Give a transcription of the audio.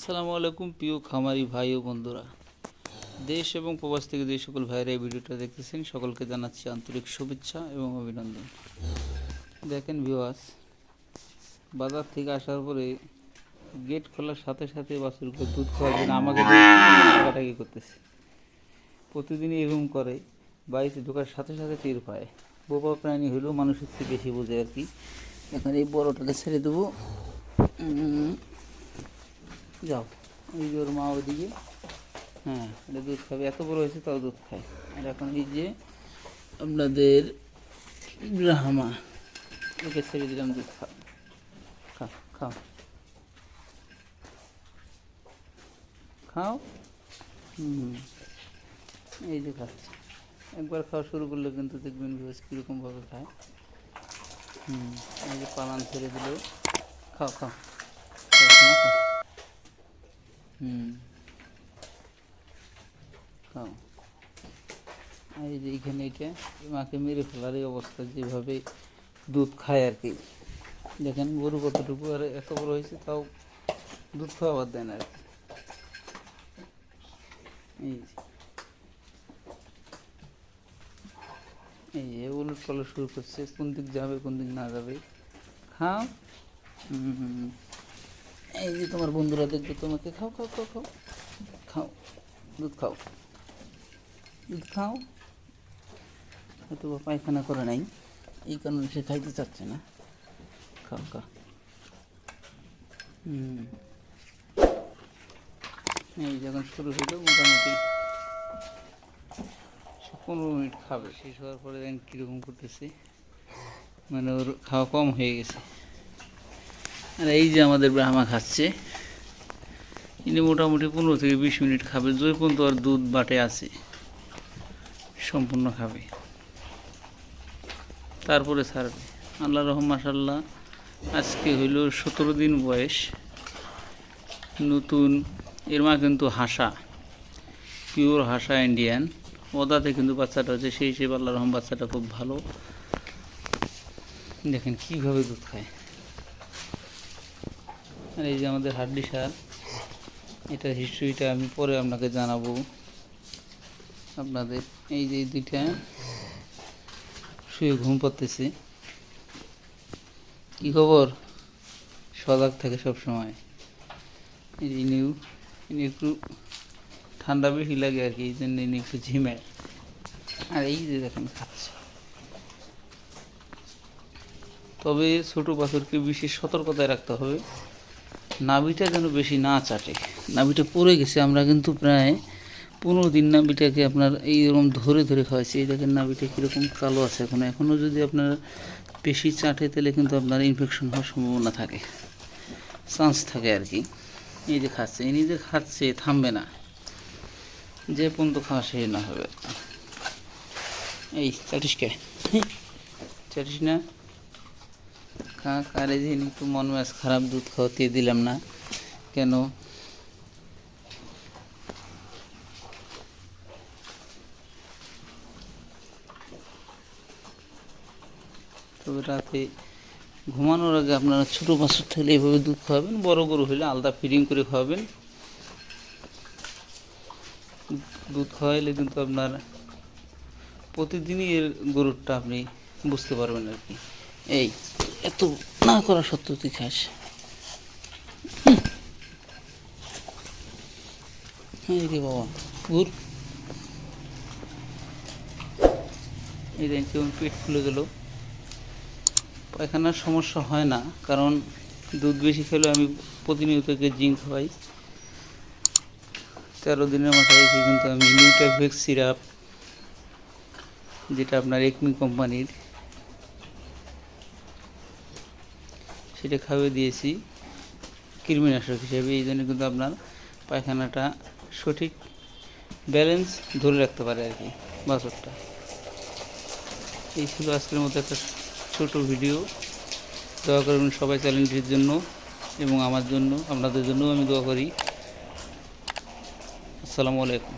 আসসালামু আলাইকুম, প্রিয় খামারি ভাই ও বন্ধুরা। দেশ এবং প্রবাস থেকে যে সকল ভাইরা এই ভিডিওটা দেখতেছেন, সকলকে জানাচ্ছি আন্তরিক শুভেচ্ছা এবং অভিনন্দন। দেখেন ভিওয়াস বাজার থেকে আসার পরে গেট খোলার সাথে সাথে বাছুরকে দুধ খাওয়ার জন্য আমাকে টাকাটাকি করতেছে? প্রতিদিনই এরকম করে, বাড়িতে ঢোকার সাথে সাথে টের পায়। বোবা প্রাণী হলেও মানুষের চেয়ে বেশি বোঝে আর কি। এখন এই বড়টাকে ছেড়ে দেবো। যাও। ওই যে ওর মা ওদিকে। হ্যাঁ এটা দুধ খাবে। এত বড় হয়েছে, তাও দুধ খায়। আর এখন এই যে আপনাদের ব্রাহ্মা ওকে ছেড়ে দিলাম, দুধ খাও। খাও খাও। খাও? হুম। এই যে খাচ্ছে। একবার খাওয়া শুরু করলে কিন্তু দেখবেন বেশ কীরকমভাবে খায়। হুম, এই যে পালান ছেড়ে দিল। খাও। খাও খাও শোনো, খাও হুম খাও এই যে এইখানে এটা মাকে মেরে ফেলার এই অবস্থা যেভাবে দুধ খায় আর কি। দেখেন গরু কতটুকু আর এত বড় হয়েছে, তাও দুধ খাওয়াবার দেয় না আর কি। এই যে। উলট পালট শুরু করছে, কোন দিক যাবে, কোন দিক না যাবে। খাও। এই যে তোমার বন্ধুরা দেখবে তোমাকে, খাও খাও খাও খাও। খাও। দুধ খাও। দুধ খাও। হয়তো পায়খানা করে নাই। এই কারণে সে খাইতে চাচ্ছে না। খাও খাও। হুম। এই যখন শুরু হইল মোটামুটি পনেরো মিনিট খাবে। শেষ হওয়ার পরে দেখেন কীরকম করতেছে। মানে ওর খাওয়া কম হয়ে গেছে। আর এই যে আমাদের ব্রাহ্মা খাচ্ছে, ইনি মোটামুটি পনেরো থেকে বিশ মিনিট খাবে। যে পর্যন্ত আর দুধ বাটে আছে। সম্পূর্ণ খাবে তারপরে ছাড়বে। আল্লাহ রহম মাসাল্লাহ আজকে হইল সতেরো দিন বয়স। নতুন, এর মা কিন্তু হাসা। পিওর হাসা ইন্ডিয়ান। ওদাতে কিন্তু বাচ্চাটা হচ্ছে, সেই হিসেবে আল্লাহ রহম, বাচ্চাটা খুব ভালো। দেখেন কীভাবে দুধ খায়। আর এই যে আমাদের হাড্ডি সার, এটার হিস্ট্রিটা আমি পরে আপনাকে জানাব। আপনাদের। এই যে দুইটা শুয়ে ঘুম পাচ্ছে কি খবর? সজাগ থাকে সব সময় ইনিও ইনি একটু ঠান্ডা বেশি লাগে আর কি, এই জন্য ইনি একটু ঝিমায় আর এই যে দেখেন খাচ্ছে। তবে ছোট পাথরকে বিশেষ সতর্কতায় রাখতে হবে। নাভিটা যেন বেশি না চাটে। নাভিটা পড়ে গেছে, আমরা কিন্তু প্রায় পনেরো দিন নাভিটাকে আপনার এইরকম ধরে ধরে খাওয়াইছি। এই দেখেন নাভিটা কীরকম কালো আছে এখন। এখনও যদি আপনার বেশি চাটে, তাহলে কিন্তু আপনার ইনফেকশন হওয়ার সম্ভাবনা থাকে। চান্স থাকে আর কি। এই যে খাচ্ছে ইনি যে খাচ্ছে, থামবে না। যে পর্যন্ত খাওয়া শেষ না হবে। এই চাটিস কে? চাটিস না? খা, কারে যে একটু মন মেজ খারাপ দুধ খাওয়াতে দিলাম না। কেন? তবে রাতে ঘুমানোর আগে আপনারা ছোটো বাছুর থাকলে এইভাবে দুধ খাওয়াবেন, বড় গরু হলে আলাদা ফিডিং করে খাওয়াবেন। দুধ খাওয়াইলে কিন্তু আপনার প্রতিদিনই এর গরুরটা আপনি বুঝতে পারবেন আর কি। এই, এত না করা সত্ত্বেও তুই খাস। এই বাবা ঘুর এই দেখ, কেমন পেট ফুলে গেল। পায়খানার সমস্যা হয় না, কারণ দুধ বেশি খেলে আমি প্রতিনিয়ত একে জিঙ্ক খাওয়াই। তেরো দিনের মাথায় এসে কিন্তু আমি নিউটাভেক্স সিরাপ, যেটা আপনার একমি কোম্পানির, সেটা খাইয়ে দিয়েছি কৃমিনাশক হিসেবে। এই জন্য কিন্তু আপনার পায়খানাটা সঠিক ব্যালেন্স ধরে রাখতে পারে আর কি বাছরটা এই ছিল আজকের মতো একটা ছোট ভিডিও। দোয়া করবেন সবাই চ্যালেঞ্জের জন্য এবং আমার জন্য, আপনাদের জন্যও আমি দোয়া করি। আসসালামু আলাইকুম।